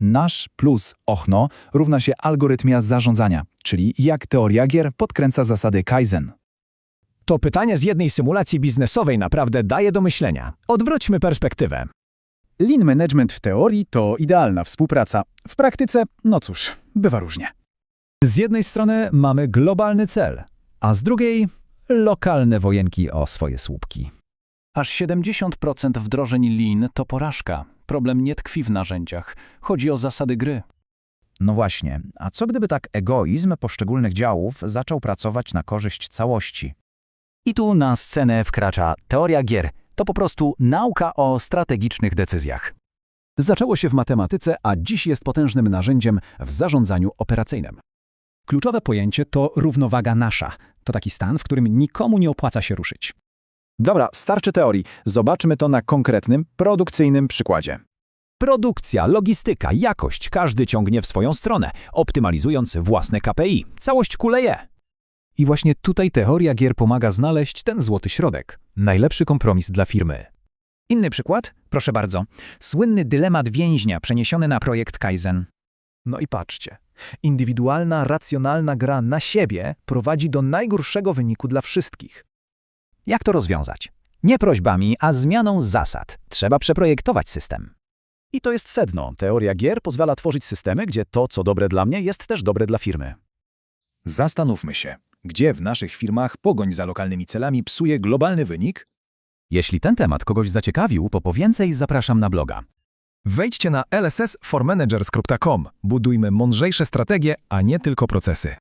Nasz plus ochno równa się algorytmia zarządzania, czyli jak teoria gier podkręca zasady Kaizen. To pytanie z jednej symulacji biznesowej naprawdę daje do myślenia. Odwróćmy perspektywę. Lean management w teorii to idealna współpraca. W praktyce, no cóż, bywa różnie. Z jednej strony mamy globalny cel, a z drugiej lokalne wojenki o swoje słupki. Aż 70% wdrożeń Lean to porażka. Problem nie tkwi w narzędziach. Chodzi o zasady gry. No właśnie, a co gdyby tak egoizm poszczególnych działów zaczął pracować na korzyść całości? I tu na scenę wkracza teoria gier. To po prostu nauka o strategicznych decyzjach. Zaczęło się w matematyce, a dziś jest potężnym narzędziem w zarządzaniu operacyjnym. Kluczowe pojęcie to równowaga nasza. To taki stan, w którym nikomu nie opłaca się ruszyć. Dobra, starczy teorii. Zobaczmy to na konkretnym, produkcyjnym przykładzie. Produkcja, logistyka, jakość, każdy ciągnie w swoją stronę, optymalizując własne KPI. Całość kuleje. I właśnie tutaj teoria gier pomaga znaleźć ten złoty środek. Najlepszy kompromis dla firmy. Inny przykład? Proszę bardzo. Słynny dylemat więźnia przeniesiony na projekt Kaizen. No i patrzcie. Indywidualna, racjonalna gra na siebie prowadzi do najgorszego wyniku dla wszystkich. Jak to rozwiązać? Nie prośbami, a zmianą zasad. Trzeba przeprojektować system. I to jest sedno. Teoria gier pozwala tworzyć systemy, gdzie to, co dobre dla mnie, jest też dobre dla firmy. Zastanówmy się, gdzie w naszych firmach pogoń za lokalnymi celami psuje globalny wynik? Jeśli ten temat kogoś zaciekawił, to po więcej zapraszam na bloga. Wejdźcie na lssformanagers.com. Budujmy mądrzejsze strategie, a nie tylko procesy.